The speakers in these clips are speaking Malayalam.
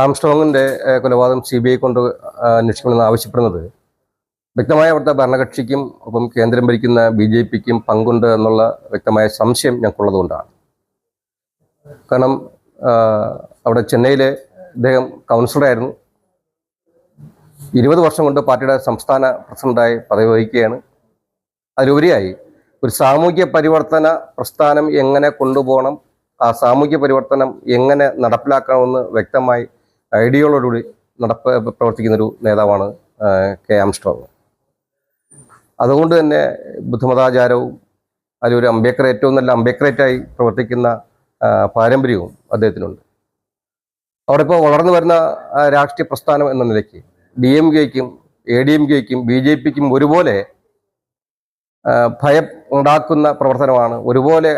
ആംസ്ട്രോങ്ങിന്റെ കൊലപാതകം സി ബി ഐ കൊണ്ട് അന്വേഷിക്കണമെന്ന് ആവശ്യപ്പെടുന്നത്. വ്യക്തമായ അവിടുത്തെ ഭരണകക്ഷിക്കും ഒപ്പം കേന്ദ്രം ഭരിക്കുന്ന ബി ജെ പിക്കും പങ്കുണ്ട് എന്നുള്ള വ്യക്തമായ സംശയം ഞങ്ങൾക്കുള്ളതുകൊണ്ടാണ്. കാരണം അവിടെ ചെന്നൈയിലെ അദ്ദേഹം കൗൺസിലറായിരുന്നു. ഇരുപത് വർഷം കൊണ്ട് പാർട്ടിയുടെ സംസ്ഥാന പ്രസിഡന്റായി പദവി വഹിക്കുകയാണ്. അതിലുപരിയായി ഒരു സാമൂഹ്യ പരിവർത്തന പ്രസ്ഥാനം എങ്ങനെ കൊണ്ടുപോകണം ആ സാമൂഹ്യ പരിവർത്തനം എങ്ങനെ നടപ്പിലാക്കണമെന്ന് വ്യക്തമായി ഐഡിയോളോടുകൂടി നടപ്പ് പ്രവർത്തിക്കുന്നൊരു നേതാവാണ് ആ, കെ ആംസ്ട്രോങ്. അതുകൊണ്ട് തന്നെ ബുദ്ധമതാചാരവും അതിലൊരു അംബേദ്കർ ഏറ്റവും നല്ല അംബേദ്കറേറ്റായി പ്രവർത്തിക്കുന്ന പാരമ്പര്യവും അദ്ദേഹത്തിനുണ്ട്. അവിടെ ഇപ്പോൾ വളർന്നു വരുന്ന രാഷ്ട്രീയ പ്രസ്ഥാനം എന്ന നിലയ്ക്ക് ഡി എം കെക്കും എ ഡി എം കെക്കും ബി ജെ പിക്കും ഒരുപോലെ ഭയം ഉണ്ടാക്കുന്ന പ്രവർത്തനമാണ് ഒരുപോലെ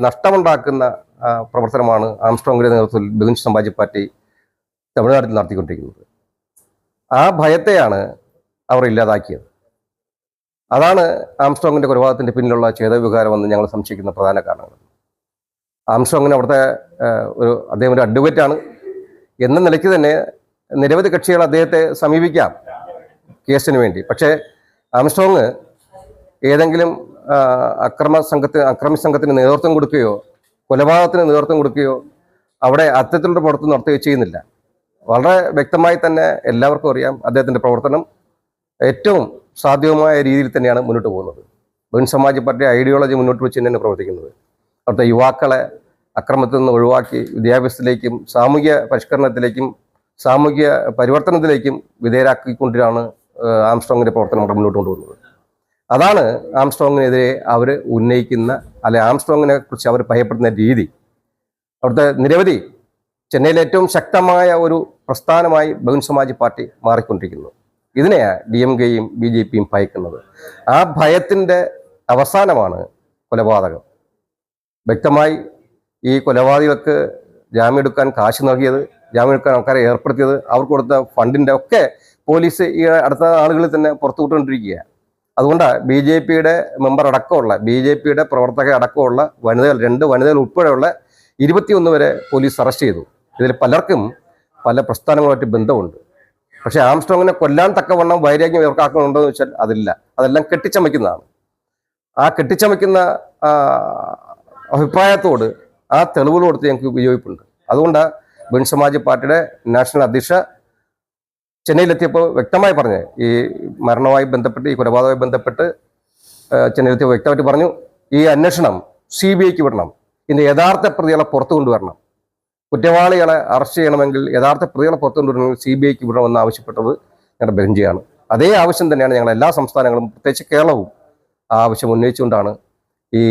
നഷ്ടമുണ്ടാക്കുന്ന പ്രവർത്തനമാണ് ആംസ്ട്രോങ്ങിന്റെ നേതൃത്വത്തിൽ ബഹുജൻ സമാജ് പാർട്ടി തമിഴ്നാട്ടിൽ നടത്തിക്കൊണ്ടിരിക്കുന്നത്. ആ ഭയത്തെയാണ് അവർ ഇല്ലാതാക്കിയത്. അതാണ് ആംസ്ട്രോങ്ങിന്റെ കൊലപാതകത്തിന്റെ പിന്നിലുള്ള ചേതവികാരമെന്ന് ഞങ്ങൾ സംശയിക്കുന്ന പ്രധാന കാരണങ്ങൾ. ആംസ്ട്രോങ്ങിന് അവിടുത്തെ ഒരു അദ്ദേഹം ഒരു അഡ്വക്കേറ്റാണ് എന്ന നിലയ്ക്ക് തന്നെ നിരവധി കക്ഷികൾ അദ്ദേഹത്തെ സമീപിക്കാം കേസിന് വേണ്ടി. പക്ഷേ ആംസ്ട്രോങ് ഏതെങ്കിലും അക്രമ സംഘത്തിന് അക്രമി സംഘത്തിന് നേതൃത്വം കൊടുക്കുകയോ കൊലപാതകത്തിന് നേതൃത്വം കൊടുക്കുകയോ അവിടെ അത്തരത്തിലുള്ള പ്രവർത്തനം നടത്തുകയോ ചെയ്യുന്നില്ല. വളരെ വ്യക്തമായി തന്നെ എല്ലാവർക്കും അറിയാം അദ്ദേഹത്തിന്റെ പ്രവർത്തനം ഏറ്റവും സാധ്യവുമായ രീതിയിൽ തന്നെയാണ് മുന്നോട്ട് പോകുന്നത്. ബഹുൻ സമാജ് പാർട്ടി ഐഡിയോളജി മുന്നോട്ട് വെച്ച് തന്നെയാണ് പ്രവർത്തിക്കുന്നത്. അവിടുത്തെ യുവാക്കളെ അക്രമത്തിൽ നിന്ന് ഒഴിവാക്കി വിദ്യാഭ്യാസത്തിലേക്കും സാമൂഹ്യ പരിഷ്കരണത്തിലേക്കും സാമൂഹ്യ പരിവർത്തനത്തിലേക്കും വിധേയരാക്കിക്കൊണ്ടിട്ടാണ് ആംസ്ട്രോങ്ങിന്റെ പ്രവർത്തനം അവിടെ മുന്നോട്ട് കൊണ്ടുപോകുന്നത് അതാണ് ആംസ്ട്രോങ്ങിനെതിരെ അവർ ഉന്നയിക്കുന്ന അല്ലെ ആംസ്ട്രോങ്ങിനെ കുറിച്ച് അവർ ഭയപ്പെടുന്ന രീതി. അവിടുത്തെ നിരവധി ചെന്നൈയിലെ ഏറ്റവും ശക്തമായ ഒരു പ്രസ്ഥാനമായി ബഹുൻ സമാജ് പാർട്ടി മാറിക്കൊണ്ടിരിക്കുന്നു. ഇതിനെയാണ് ഡി എം കെയും ബി ജെ പിയും ഭയക്കുന്നത്. ആ ഭയത്തിന്റെ അവസാനമാണ് കൊലപാതകം. വ്യക്തമായി ഈ കൊലപാതകൾക്ക് ജാമ്യം എടുക്കാൻ കാശ് നൽകിയത് ജാമ്യം എടുക്കാൻ ആൾക്കാരെ ഏർപ്പെടുത്തിയത് അവർക്ക് കൊടുത്ത ഫണ്ടിന്റെ ഒക്കെ പോലീസ് ഈ അടുത്ത ആളുകളിൽ തന്നെ പുറത്തു വിട്ടുകൊണ്ടിരിക്കുകയാണ് അതുകൊണ്ടാണ് ബി ജെ പിയുടെ മെമ്പർ അടക്കമുള്ള ബി ജെ പിയുടെ പ്രവർത്തക അടക്കമുള്ള വനിതകൾ രണ്ട് വനിതകൾ ഉൾപ്പെടെയുള്ള ഇരുപത്തിയൊന്ന് വരെ പോലീസ് അറസ്റ്റ് ചെയ്തു. ഇതിൽ പലർക്കും പല പ്രസ്ഥാനങ്ങളുമായിട്ട് ബന്ധമുണ്ട്. പക്ഷെ ആംസ്ട്രോങ്ങിനെ കൊല്ലാൻ തക്കവണ്ണം വൈരാഗ്യം ഇവർക്കാക്കുന്നുണ്ടോ എന്ന് വെച്ചാൽ അതില്ല. അതെല്ലാം കെട്ടിച്ചമയ്ക്കുന്നതാണ്. ആ കെട്ടിച്ചമയ്ക്കുന്ന അഭിപ്രായത്തോട് ആ തെളിവുകൾ കൊടുത്ത് ഞങ്ങൾക്ക് വിയോജിപ്പുണ്ട്. അതുകൊണ്ട് ബിൻ സമാജ് പാർട്ടിയുടെ നാഷണൽ അധ്യക്ഷ ചെന്നൈയിലെത്തിയപ്പോൾ വ്യക്തമായി പറഞ്ഞ്. ഈ മരണവുമായി ബന്ധപ്പെട്ട് ഈ കൊലപാതകവുമായി ബന്ധപ്പെട്ട് ചെന്നൈയിലെത്തിയപ്പോൾ വ്യക്തമായിട്ട് പറഞ്ഞു ഈ അന്വേഷണം സി ബി ഐക്ക് വിടണം. ഇതിന്റെ യഥാർത്ഥ പ്രതികളെ പുറത്തു കൊണ്ടുവരണം. കുറ്റവാളികളെ അറസ്റ്റ് ചെയ്യണമെങ്കിൽ യഥാർത്ഥ പ്രതികളെ പുറത്തുകൊണ്ടുവരണമെങ്കിൽ സി ബി ഐക്ക് വിടണമെന്ന് ആവശ്യപ്പെട്ടത് ഞങ്ങളുടെ ബെഞ്ചിയാണ്. അതേ ആവശ്യം തന്നെയാണ് ഞങ്ങൾ എല്ലാ സംസ്ഥാനങ്ങളും പ്രത്യേകിച്ച് കേരളവും ആ ആവശ്യം ഉന്നയിച്ചുകൊണ്ടാണ് ഈ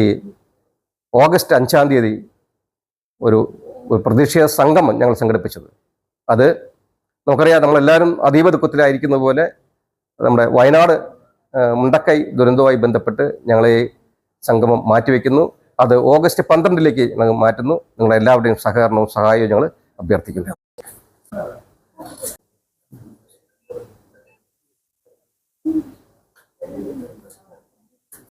ഓഗസ്റ്റ് അഞ്ചാം തീയതി ഒരു പ്രതിഷേധ സംഗമം ഞങ്ങൾ സംഘടിപ്പിച്ചത്. അത് നമുക്കറിയാം നമ്മളെല്ലാവരും അതീവ ദുഃഖത്തിലായിരിക്കുന്ന പോലെ നമ്മുടെ വയനാട് മുണ്ടക്കൈ ദുരന്തവുമായി ബന്ധപ്പെട്ട് ഞങ്ങൾ ഈ സംഗമം മാറ്റിവെക്കുന്നു. അത് ഓഗസ്റ്റ് പന്ത്രണ്ടിലേക്ക് മാറ്റുന്നു. നിങ്ങളുടെ എല്ലാവരുടെയും സഹകരണവും സഹായവും ഞങ്ങൾ അഭ്യർത്ഥിക്കുന്നു.